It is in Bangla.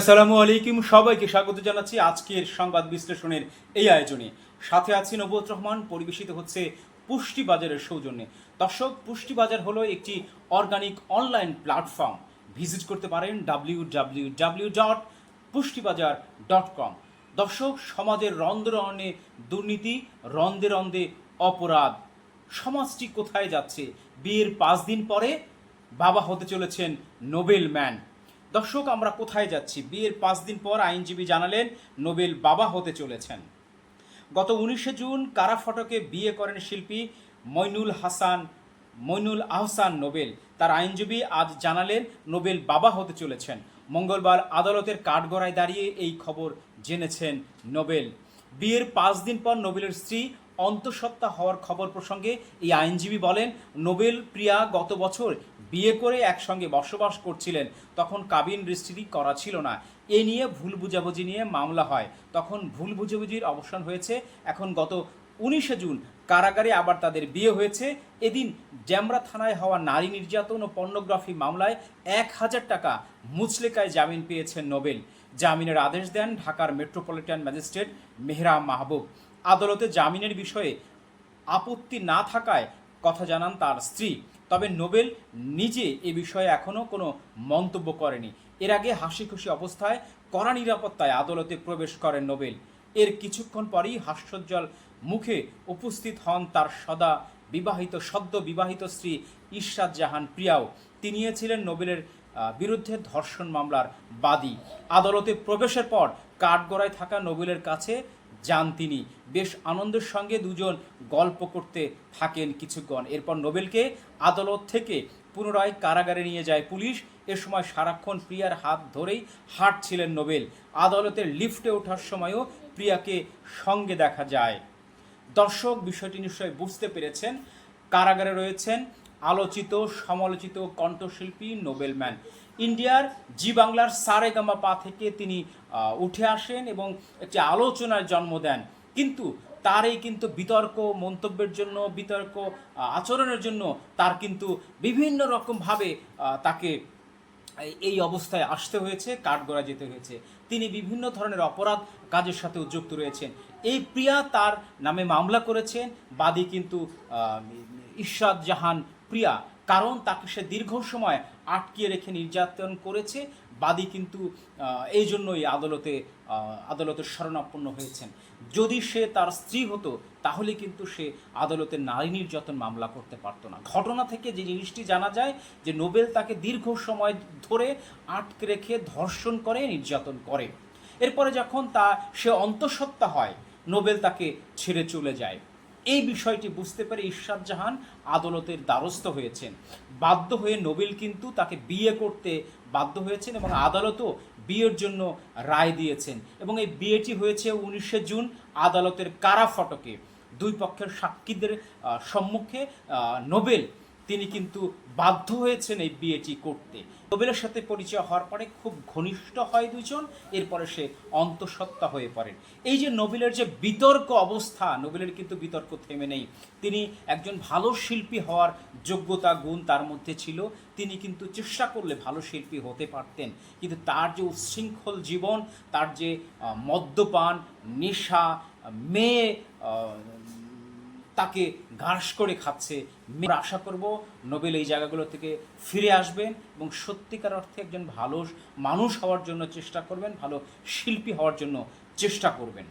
আসসালামু আলাইকুম, সবাইকে স্বাগত জানাচ্ছি আজকের সংবাদ বিশ্লেষণের এই আয়োজনে। সাথে আছি নবুয়ত রহমান, পরিবেশিত হচ্ছে পুষ্টি বাজারের সৌজন্যে। দর্শক, পুষ্টি বাজার হলো একটি অর্গানিক অনলাইন প্ল্যাটফর্ম। ভিজিট করতে পারেন W W W dot Pushtibazar dot com দর্শক, সমাজের রন্ধে রন্ধে দুর্নীতি রন্ধে রন্ধে অপরাধ। সমাজটি কোথায় যাচ্ছে? বিয়ের পাঁচ দিন পরে বাবা হতে চলেছেন নোবেল ম্যান। দর্শক, আমরা কোথায় যাচ্ছি? বিয়ের পাঁচ দিন পর আইনজীবী জানালেন, নোবেল বাবা হতে চলেছেন। গত উনিশে জুন কারা ফটকে বিয়ে করেন শিল্পী মইনুল হাসান, মইনুল আহসান নোবেল। তার আইনজীবী আজ জানালেন, নোবেল বাবা হতে চলেছেন। মঙ্গলবার আদালতের কাঠগড়ায় দাঁড়িয়ে এই খবর জেনেছেন নোবেল। বিয়ের পাঁচ দিন পর নোবেলের স্ত্রী অন্তঃসত্ত্বা হওয়ার খবর প্রসঙ্গে এই আইনজীবী বলেন, নোবেল প্রিয়া গত বছর বিয়ে করে একসঙ্গে বসবাস করছিলেন। তখন কাবিন রেজিস্ট্রি করা ছিল না। এ নিয়ে ভুল বুঝাবুঝি নিয়ে মামলা হয়। তখন ভুল বুঝাবুঝির অবসান হয়েছে। এখন গত উনিশে জুন কারাগারে আবার তাদের বিয়ে হয়েছে। এদিন ড্যামরা থানায় হওয়া নারী নির্যাতন ও পর্নোগ্রাফি মামলায় এক হাজার টাকা মুচলেকায় জামিন পেয়েছেন নোবেল। জামিনের আদেশ দেন ঢাকার মেট্রোপলিটন ম্যাজিস্ট্রেট মেহরা মাহবুব। আদালতে জামিনের বিষয়ে আপত্তি না থাকায় কথা জানান তার স্ত্রী। তবে নোবেল নিজে এ বিষয়ে এখনও কোনো মন্তব্য করেনি। এর আগে হাসি খুশি অবস্থায় কড়া নিরাপত্তায় আদালতে প্রবেশ করেন নোবেল। এর কিছুক্ষণ পরই হাস্যোজ্জ্বল মুখে উপস্থিত হন তার সদা বিবাহিত, সদ্য বিবাহিত স্ত্রী ইশরাত জাহান প্রিয়াও। তিনি ছিলেন নোবেলের বিরুদ্ধে ধর্ষণ মামলার বাদী। আদালতে প্রবেশের পর কাঠগড়ায় থাকা নোবেলের কাছে যান তিনি। বেশ আনন্দের সঙ্গে দুজন গল্প করতে থাকেন কিছুক্ষণ। এরপর নোবেলকে আদালত থেকে পুনরায় কারাগারে নিয়ে যায় পুলিশ। এ সময় সারাক্ষণ প্রিয়ার হাত ধরেই হাঁটছিলেন নোবেল। আদালতের লিফটে ওঠার সময়ও প্রিয়াকে সঙ্গে দেখা যায়। দর্শক, বিষয়টি নিশ্চয়ই বুঝতে পেরেছেন। কারাগারে রয়েছেন আলোচিত সমালোচিত কণ্ঠশিল্পী নোবেলম্যান। ইন্ডিয়ার জি বাংলার সারেগামা পা থেকে তিনি উঠে আসেন এবং একটি আলোচনার জন্ম দেন। কিন্তু তার এই কিন্তু বিতর্ক মন্তব্যের জন্য বিতর্ক আচরণের জন্য তার কিন্তু বিভিন্ন রকমভাবে তাকে এই- অবস্থায় আসতে হয়েছে কাঠগড়া যেতে হয়েছে। তিনি বিভিন্ন ধরনের অপরাধ কাজের সাথে যুক্ত রয়েছেন। এই প্রিয়া তার নামে মামলা করেছেন। বাদী কিন্তু আহ, জাহান প্রিয়া কারণ তাকে সে দীর্ঘ সময় আটকিয়ে রেখে নির্যাতন করেছে। বাদী কিন্তু এই জন্যই আদালতে আদালতের শরণাপন্ন হয়েছেন। যদি সে তার স্ত্রী হতো, তাহলে কিন্তু সে আদালতে নারী নির্যাতন মামলা করতে পারতো না। ঘটনা থেকে যে জিনিসটি জানা যায়, যে নোবেল তাকে দীর্ঘ সময় ধরে আটকে রেখে ধর্ষণ করে, নির্যাতন করে। এরপরে যখন তা, সে অন্তঃসত্ত্বা হয়, নোবেল তাকে ছেড়ে চলে যায়। এই বিষয়টি বুঝতে পেরে ইরশাদ জাহান আদালতের দ্বারস্থ হয়েছেন। বাধ্য হয়ে নোবেল কিন্তু তাকে বিয়ে করতে বাধ্য হয়েছেন এবং আদালতও বিয়ের জন্য রায় দিয়েছেন এবং এই বিয়েটি হয়েছে উনিশে জুন আদালতের কারা ফটকে দুই পক্ষের সাক্ষীদের সম্মুখে নোবেল তিনি কিন্তু বাধ্য হয়েছেন এই বিয়েটি করতে। নোবেলের সাথে পরিচয় হওয়ার পরে খুব ঘনিষ্ঠ হয় দুজন এরপরে সে অন্তঃসত্ত্বা হয়ে পড়েন। এই যে নোবেলের যে বিতর্ক অবস্থা, নোবেলের কিন্তু বিতর্ক থেমে নেই। তিনি একজন ভালো শিল্পী হওয়ার যোগ্যতা, গুণ তার মধ্যে ছিল। তিনি কিন্তু চেষ্টা করলে ভালো শিল্পী হতে পারতেন। কিন্তু তার যে উচ্ছৃঙ্খল জীবন, তার যে মদ্যপান, নেশা, মেয়ে তাকে ঘাস করে খাচ্ছে। আমরা আশা করব নোবেল এই জায়গাগুলো থেকে ফিরে আসবেন এবং সত্যিকার অর্থে একজন ভালো মানুষ হওয়ার জন্য চেষ্টা করবেন, ভালো শিল্পী হওয়ার জন্য চেষ্টা করবেন।